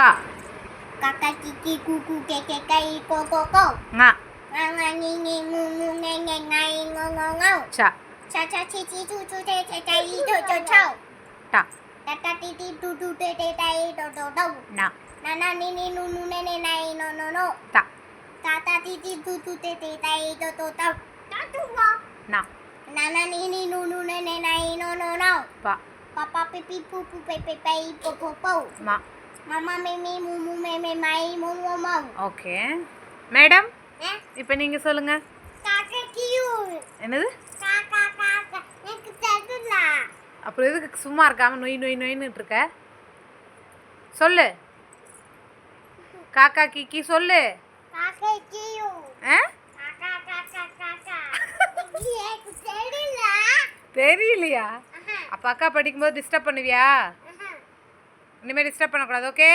Ka. Kaka kiki kuku keke kai ko ko ko. Nga. Nga nga ngi ngi mu mu nge nge ngai ngo ngo ngo. Cha. Cha cha chi chi chu chu te te te i to to to. Ta. Ta ta ti ti tu tu te te te i to to to. Na. Na na ni ni nu nu ne ne nai no no no. Ta. Ta ta ti ti tu tu te te te i to to to. Ta tu wa. Na. Na na ni ni nu nu ne ne nai no no no. Pa. Pa pa pi pi pu pu pe pe pe po po po. Ma. Me me mai mu mu mu. Okay madam? இப்போ நீங்கள் சொல்லுங்கள் Kaka kiu. என்னது. எனக்கு தெரியல. அப்புறம் எதுக்கு சும்மா இருக்காம நொய் நொய் நொய்ன்னுட்டு இருக்க சொல்லு காக்கா கிக்கி சொல்லு. ஆ எனக்கு தெரியல. தெரியலையா அப்போ அக்கா படிக்கும்போது டிஸ்டர்ப் பண்ணுவியா. இனிமேல் டிஸ்டர்ப் பண்ணக்கூடாது ஓகே